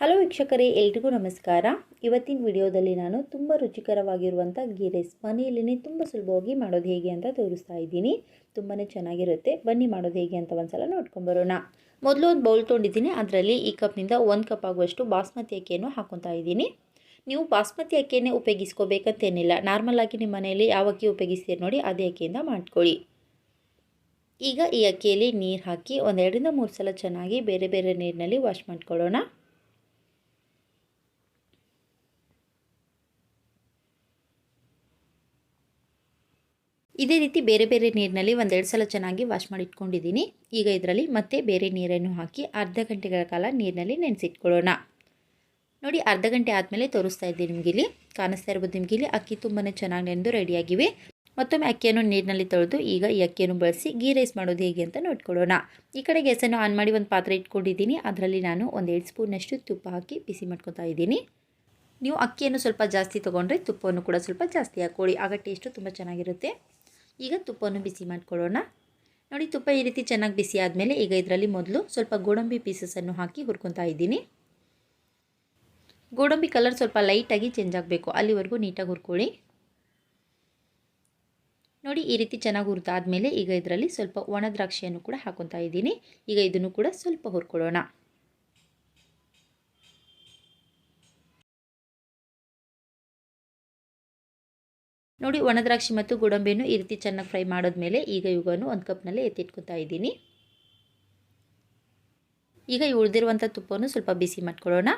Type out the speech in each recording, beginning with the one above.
Hello ವೀಕ್ಷಕರೇ, ಎಲ್ರಿಗೂ ನಮಸ್ಕಾರ. ಇವತ್ತಿನ ವಿಡಿಯೋದಲ್ಲಿ ನಾನು ತುಂಬ ರುಚಿಕರವಾಗಿರುವಂಥ ಗೀ ರೈಸ್ ಮನೆಯಲ್ಲೇ ತುಂಬ ಸುಲಭವಾಗಿ ಮಾಡೋದು ಹೇಗೆ ಅಂತ ತೋರಿಸ್ತಾ ಇದ್ದೀನಿ. ತುಂಬಾ ಚೆನ್ನಾಗಿರುತ್ತೆ. ಬನ್ನಿ ಮಾಡೋದು ಹೇಗೆ ಅಂತ ಒಂದ್ಸಲ ನೋಡ್ಕೊಂಬರೋಣ ಮೊದಲು ಒಂದು ಬೌಲ್ ತೊಗೊಂಡಿದ್ದೀನಿ. ಅದರಲ್ಲಿ ಈ ಕಪ್ನಿಂದ ಒಂದು ಕಪ್ ಆಗುವಷ್ಟು ಬಾಸ್ಮತಿ ಅಕ್ಕಿಯನ್ನು ಹಾಕೊತಾ ಇದ್ದೀನಿ. ನೀವು ಬಾಸ್ಮತಿ ಅಕ್ಕಿಯನ್ನೇ ಉಪಯೋಗಿಸ್ಕೋಬೇಕಂತೇನಿಲ್ಲ. ನಾರ್ಮಲಾಗಿ ನಿಮ್ಮ ಮನೆಯಲ್ಲಿ ಯಾವ ಅಕ್ಕಿ ಉಪಯೋಗಿಸ್ತೀರಿ ನೋಡಿ ಅದೇ ಅಕ್ಕಿಯಿಂದ ಮಾಡ್ಕೊಳ್ಳಿ. ಈಗ ಈ ಅಕ್ಕಿಯಲ್ಲಿ ನೀರು ಹಾಕಿ ಒಂದೆರಡರಿಂದ ಮೂರು ಸಲ ಚೆನ್ನಾಗಿ ಬೇರೆ ಬೇರೆ ನೀರಿನಲ್ಲಿ ವಾಶ್ ಮಾಡ್ಕೊಳ್ಳೋಣ. ಇದೇ ರೀತಿ ಬೇರೆ ಬೇರೆ ನೀರಿನಲ್ಲಿ ಒಂದೆರಡು ಸಲ ಚೆನ್ನಾಗಿ ವಾಶ್ ಮಾಡಿ ಇಟ್ಕೊಂಡಿದ್ದೀನಿ ಈಗ ಇದರಲ್ಲಿ ಮತ್ತೆ ಬೇರೆ ನೀರನ್ನು ಹಾಕಿ ಅರ್ಧ ಗಂಟೆಗಳ ಕಾಲ ನೀರಿನಲ್ಲಿ ನೆನೆಸಿಟ್ಕೊಳ್ಳೋಣ. ನೋಡಿ, ಅರ್ಧ ಗಂಟೆ ಆದಮೇಲೆ ತೋರಿಸ್ತಾ ಇದ್ದೀನಿ ನಿಮಗಿಲ್ಲಿ ಕಾಣಿಸ್ತಾ ಇರ್ಬೋದು ನಿಮಗಿಲ್ಲಿ ಅಕ್ಕಿ ತುಂಬಾ ಚೆನ್ನಾಗಿ ನೆನೆದು ರೆಡಿಯಾಗಿವೆ. ಮತ್ತೊಮ್ಮೆ ಅಕ್ಕಿಯನ್ನು ನೀರಿನಲ್ಲಿ ತೊಳೆದು ಈಗ ಈ ಅಕ್ಕಿಯನ್ನು ಬಳಸಿ ಗೀ ರೈಸ್ ಮಾಡೋದು ಹೇಗೆ ಅಂತ ನೋಡ್ಕೊಳ್ಳೋಣ. ಈ ಕಡೆ ಗ್ಯಾಸನ್ನು ಆನ್ ಮಾಡಿ ಒಂದು ಪಾತ್ರೆ ಇಟ್ಕೊಂಡಿದ್ದೀನಿ. ಅದರಲ್ಲಿ ನಾನು ಒಂದು ಎರಡು ಸ್ಪೂನಷ್ಟು ತುಪ್ಪ ಹಾಕಿ ಬಿಸಿ ಮಾಡ್ಕೊತಾ ಇದ್ದೀನಿ. ನೀವು ಅಕ್ಕಿಯನ್ನು ಸ್ವಲ್ಪ ಜಾಸ್ತಿ ತೊಗೊಂಡ್ರೆ ತುಪ್ಪವನ್ನು ಕೂಡ ಸ್ವಲ್ಪ ಜಾಸ್ತಿ ಹಾಕೊಳ್ಳಿ ಆಗ ಟೇಸ್ಟು ತುಂಬ ಚೆನ್ನಾಗಿರುತ್ತೆ. ಈಗ ತುಪ್ಪವನ್ನು ಬಿಸಿ ಮಾಡ್ಕೊಳ್ಳೋಣ. ನೋಡಿ, ತುಪ್ಪ ಈ ರೀತಿ ಚೆನ್ನಾಗಿ ಬಿಸಿ ಆದಮೇಲೆ ಈಗ ಇದರಲ್ಲಿ ಮೊದಲು ಸ್ವಲ್ಪ ಗೋಡಂಬಿ ಪೀಸಸನ್ನು ಹಾಕಿ ಹುರ್ಕೊತಾ ಇದ್ದೀನಿ. ಗೋಡಂಬಿ ಕಲರ್ ಸ್ವಲ್ಪ ಲೈಟಾಗಿ ಚೇಂಜ್ ಆಗಬೇಕು. ಅಲ್ಲಿವರೆಗೂ ನೀಟಾಗಿ ಹುರ್ಕೊಳ್ಳಿ. ನೋಡಿ, ಈ ರೀತಿ ಚೆನ್ನಾಗಿ ಹುರಿದಾದ್ಮೇಲೆ ಈಗ ಇದರಲ್ಲಿ ಸ್ವಲ್ಪ ಒಣ ದ್ರಾಕ್ಷಿಯನ್ನು ಕೂಡ ಹಾಕೊತಾ ಇದ್ದೀನಿ. ಈಗ ಇದನ್ನು ಕೂಡ ಸ್ವಲ್ಪ ಹುರ್ಕೊಳ್ಳೋಣ. ನೋಡಿ, ಒಣದ್ರಾಕ್ಷಿ ಮತ್ತು ಗೋಡಂಬಿಯನ್ನು ಈ ರೀತಿ ಚೆನ್ನಾಗಿ ಫ್ರೈ ಮಾಡಿದ್ಮೇಲೆ ಈಗ ಇವುಗಳನ್ನು ಒಂದು ಕಪ್ನಲ್ಲಿ ಎತ್ತಿಟ್ಕೊತಾ ಇದ್ದೀನಿ. ಈಗ ಉಳಿದಿರುವಂಥ ತುಪ್ಪವನ್ನು ಸ್ವಲ್ಪ ಬಿಸಿ ಮಾಡ್ಕೊಳ್ಳೋಣ.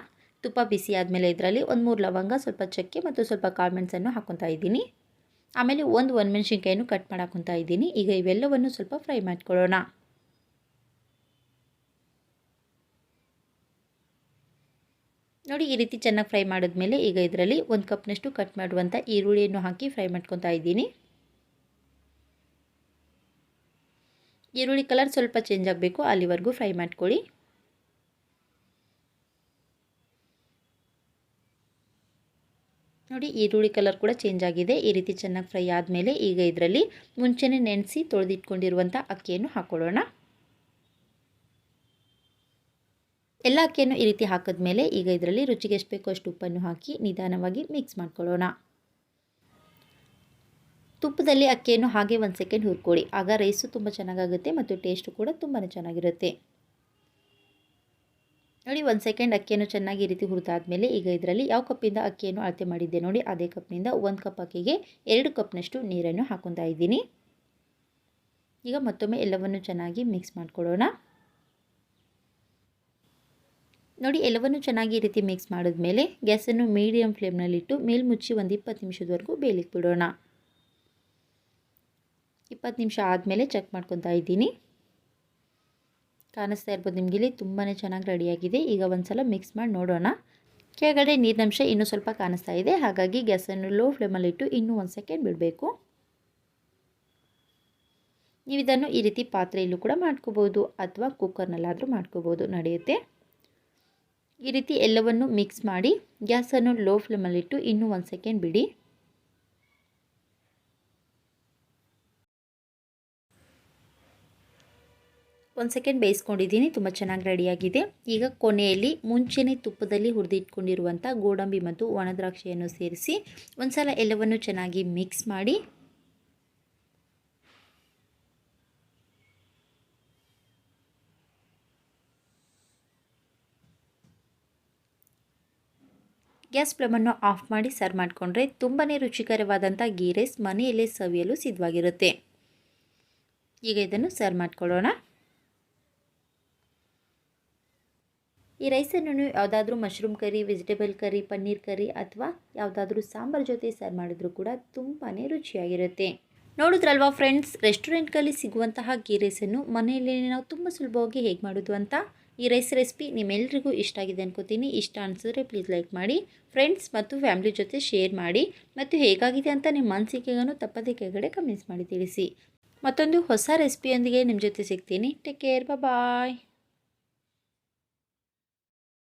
ತುಪ್ಪ ಬಿಸಿ ಆದಮೇಲೆ ಇದರಲ್ಲಿ ಒಂದು ಮೂರು ಲವಂಗ, ಸ್ವಲ್ಪ ಚಕ್ಕೆ ಮತ್ತು ಸ್ವಲ್ಪ ಕಾಳು ಮೆಣಸನ್ನು ಹಾಕೊತಾ ಇದ್ದೀನಿ. ಆಮೇಲೆ ಒಂದು ಒಣಮೆಣ್ಸಿನ್ಕಾಯನ್ನು ಕಟ್ ಮಾಡಿ ಹಾಕೊತಾ ಇದ್ದೀನಿ. ಈಗ ಇವೆಲ್ಲವನ್ನು ಸ್ವಲ್ಪ ಫ್ರೈ ಮಾಡ್ಕೊಳ್ಳೋಣ. ನೋಡಿ, ಈ ರೀತಿ ಚೆನ್ನಾಗಿ ಫ್ರೈ ಮಾಡಿದ್ಮೇಲೆ ಈಗ ಇದರಲ್ಲಿ ಒಂದು ಕಪ್ನಷ್ಟು ಕಟ್ ಮಾಡುವಂಥ ಈರುಳ್ಳಿಯನ್ನು ಹಾಕಿ ಫ್ರೈ ಮಾಡ್ಕೊತಾ ಇದ್ದೀನಿ. ಈರುಳ್ಳಿ ಕಲರ್ ಸ್ವಲ್ಪ ಚೇಂಜ್ ಆಗಬೇಕು, ಅಲ್ಲಿವರೆಗೂ ಫ್ರೈ ಮಾಡ್ಕೊಳ್ಳಿ. ನೋಡಿ, ಈರುಳ್ಳಿ ಕಲರ್ ಕೂಡ ಚೇಂಜ್ ಆಗಿದೆ, ಈ ರೀತಿ ಚೆನ್ನಾಗಿ ಫ್ರೈ ಆದಮೇಲೆ ಈಗ ಇದರಲ್ಲಿ ಮುಂಚೆನೇ ನೆನೆಸಿ ತೊಳೆದಿಟ್ಕೊಂಡಿರುವಂಥ ಅಕ್ಕಿಯನ್ನು ಹಾಕ್ಕೊಳ್ಳೋಣ ಎಲ್ಲ ಅಕ್ಕಿಯನ್ನು ಈ ರೀತಿ ಹಾಕಿದ್ಮೇಲೆ ಈಗ ಇದರಲ್ಲಿ ರುಚಿಗೆ ಎಷ್ಟು ಬೇಕೋ ಅಷ್ಟು ಉಪ್ಪನ್ನು ಹಾಕಿ ನಿಧಾನವಾಗಿ ಮಿಕ್ಸ್ ಮಾಡ್ಕೊಳ್ಳೋಣ. ತುಪ್ಪದಲ್ಲಿ ಅಕ್ಕಿಯನ್ನು ಹಾಗೆ ಒಂದು ಸೆಕೆಂಡ್ ಹುರ್ಕೊಳ್ಳಿ. ಆಗ ರೈಸು ತುಂಬ ಚೆನ್ನಾಗಾಗುತ್ತೆ ಮತ್ತು ಟೇಸ್ಟು ಕೂಡ ತುಂಬಾ ಚೆನ್ನಾಗಿರುತ್ತೆ. ನೋಡಿ, ಒಂದು ಸೆಕೆಂಡ್ ಅಕ್ಕಿಯನ್ನು ಚೆನ್ನಾಗಿ ಈ ರೀತಿ ಹುರಿದಾದ್ಮೇಲೆ ಈಗ ಇದರಲ್ಲಿ ಯಾವ ಕಪ್ಪಿಂದ ಅಕ್ಕಿಯನ್ನು ಅಳತೆ ಮಾಡಿದ್ದೆ ನೋಡಿ, ಅದೇ ಕಪ್ನಿಂದ ಒಂದು ಕಪ್ ಅಕ್ಕಿಗೆ ಎರಡು ಕಪ್ನಷ್ಟು ನೀರನ್ನು ಹಾಕೊತಾ ಇದ್ದೀನಿ. ಈಗ ಮತ್ತೊಮ್ಮೆ ಎಲ್ಲವನ್ನು ಚೆನ್ನಾಗಿ ಮಿಕ್ಸ್ ಮಾಡ್ಕೊಳ್ಳೋಣ. ನೋಡಿ, ಎಲ್ಲವನ್ನು ಚೆನ್ನಾಗಿ ಈ ರೀತಿ ಮಿಕ್ಸ್ ಮಾಡಿದ್ಮೇಲೆ ಗ್ಯಾಸನ್ನು ಮೀಡಿಯಮ್ ಫ್ಲೇಮ್ನಲ್ಲಿಟ್ಟು ಮೇಲ್ಮುಚ್ಚಿ ಒಂದು ಇಪ್ಪತ್ತು ನಿಮಿಷದವರೆಗೂ ಬೇಯಲಿಕ್ಕೆ ಬಿಡೋಣ. ಇಪ್ಪತ್ತು ನಿಮಿಷ ಆದಮೇಲೆ ಚೆಕ್ ಮಾಡ್ಕೊತಾ ಇದ್ದೀನಿ. ಕಾಣಿಸ್ತಾ ಇರ್ಬೋದು ನಿಮಗೆ ಇಲ್ಲಿ ತುಂಬಾ ಚೆನ್ನಾಗಿ ರೆಡಿಯಾಗಿದೆ ಈಗ ಒಂದು ಸಲ ಮಿಕ್ಸ್ ಮಾಡಿ ನೋಡೋಣ. ಕೆಳಗಡೆ ನೀರಿನಂಶ ಇನ್ನೂ ಸ್ವಲ್ಪ ಕಾಣಿಸ್ತಾ ಇದೆ. ಹಾಗಾಗಿ ಗ್ಯಾಸನ್ನು ಲೋ ಫ್ಲೇಮಲ್ಲಿಟ್ಟು ಇನ್ನೂ ಒಂದು ಸೆಕೆಂಡ್ ಬಿಡಬೇಕು. ನೀವು ಇದನ್ನು ಈ ರೀತಿ ಪಾತ್ರೆಯಲ್ಲೂ ಕೂಡ ಮಾಡ್ಕೋಬೋದು ಅಥವಾ ಕುಕ್ಕರ್ನಲ್ಲಾದರೂ ಮಾಡ್ಕೋಬೋದು, ನಡೆಯುತ್ತೆ. ಈ ರೀತಿ ಎಲ್ಲವನ್ನು ಮಿಕ್ಸ್ ಮಾಡಿ, ಗ್ಯಾಸನ್ನು ಲೋ ಫ್ಲೇಮಲ್ಲಿಟ್ಟು ಇನ್ನೂ ಒಂದು ಸೆಕೆಂಡ್ ಬಿಡಿ. ಒಂದು ಸೆಕೆಂಡ್ ಬೇಯಿಸ್ಕೊಂಡಿದ್ದೀನಿ, ತುಂಬ ಚೆನ್ನಾಗಿ ರೆಡಿಯಾಗಿದೆ ಈಗ ಕೊನೆಯಲ್ಲಿ ಮುಂಚೆನೇ ತುಪ್ಪದಲ್ಲಿ ಹುರಿದಿಟ್ಕೊಂಡಿರುವಂಥ ಗೋಡಂಬಿ ಮತ್ತು ಒಣದ್ರಾಕ್ಷಿಯನ್ನು ಸೇರಿಸಿ ಒಂದು ಸಲ ಎಲ್ಲವನ್ನು ಚೆನ್ನಾಗಿ ಮಿಕ್ಸ್ ಮಾಡಿ. ಗ್ಯಾಸ್ ಫ್ಲೇಮನ್ನು ಆಫ್ ಮಾಡಿ ಸರ್ವ್ ಮಾಡಿಕೊಂಡ್ರೆ ತುಂಬಾ ರುಚಿಕರವಾದಂಥ ಗೀ ರೈಸ್ ಮನೆಯಲ್ಲೇ ಸವಿಯಲು ಸಿದ್ಧವಾಗಿರುತ್ತೆ. ಈಗ ಇದನ್ನು ಸರ್ವ್ ಮಾಡಿಕೊಳ್ಳೋಣ. ಈ ರೈಸನ್ನು ಯಾವುದಾದ್ರೂ mushroom curry, vegetable curry, paneer curry ಅಥವಾ ಯಾವುದಾದ್ರೂ ಸಾಂಬಾರು ಜೊತೆ ಸರ್ವ್ ಮಾಡಿದ್ರೂ ಕೂಡ ತುಂಬಾ ರುಚಿಯಾಗಿರುತ್ತೆ. ನೋಡಿದ್ರಲ್ವಾ ಫ್ರೆಂಡ್ಸ್ ರೆಸ್ಟೋರೆಂಟ್ಗಳಲ್ಲಿ ಸಿಗುವಂತಹ ಗೀ ರೈಸನ್ನು ಮನೆಯಲ್ಲಿ ನಾವು ತುಂಬ ಸುಲಭವಾಗಿ ಹೇಗೆ ಮಾಡೋದು ಅಂತ? ಈ ರೈಸ್ ರೆಸಿಪಿ ನಿಮ್ಮೆಲ್ಲರಿಗೂ ಇಷ್ಟ ಆಗಿದೆ ಅನ್ಕೋತೀನಿ. ಇಷ್ಟ ಅನಿಸಿದ್ರೆ ಪ್ಲೀಸ್ ಲೈಕ್ ಮಾಡಿ ಫ್ರೆಂಡ್ಸ್ ಮತ್ತು ಫ್ಯಾಮಿಲಿ ಜೊತೆ ಶೇರ್ ಮಾಡಿ ಮತ್ತು ಹೇಗಾಗಿದೆ ಅಂತ ನಿಮ್ಮ ಮನಸ್ಸಿಗೆಗೂ ತಪ್ಪದೇ ಕೆಳಗಡೆ ಕಮೆಂಟ್ಸ್ ಮಾಡಿ ತಿಳಿಸಿ. ಮತ್ತೊಂದು ಹೊಸ ರೆಸಿಪಿಯೊಂದಿಗೆ ನಿಮ್ಮ ಜೊತೆ ಸಿಗ್ತೀನಿ. Take care bye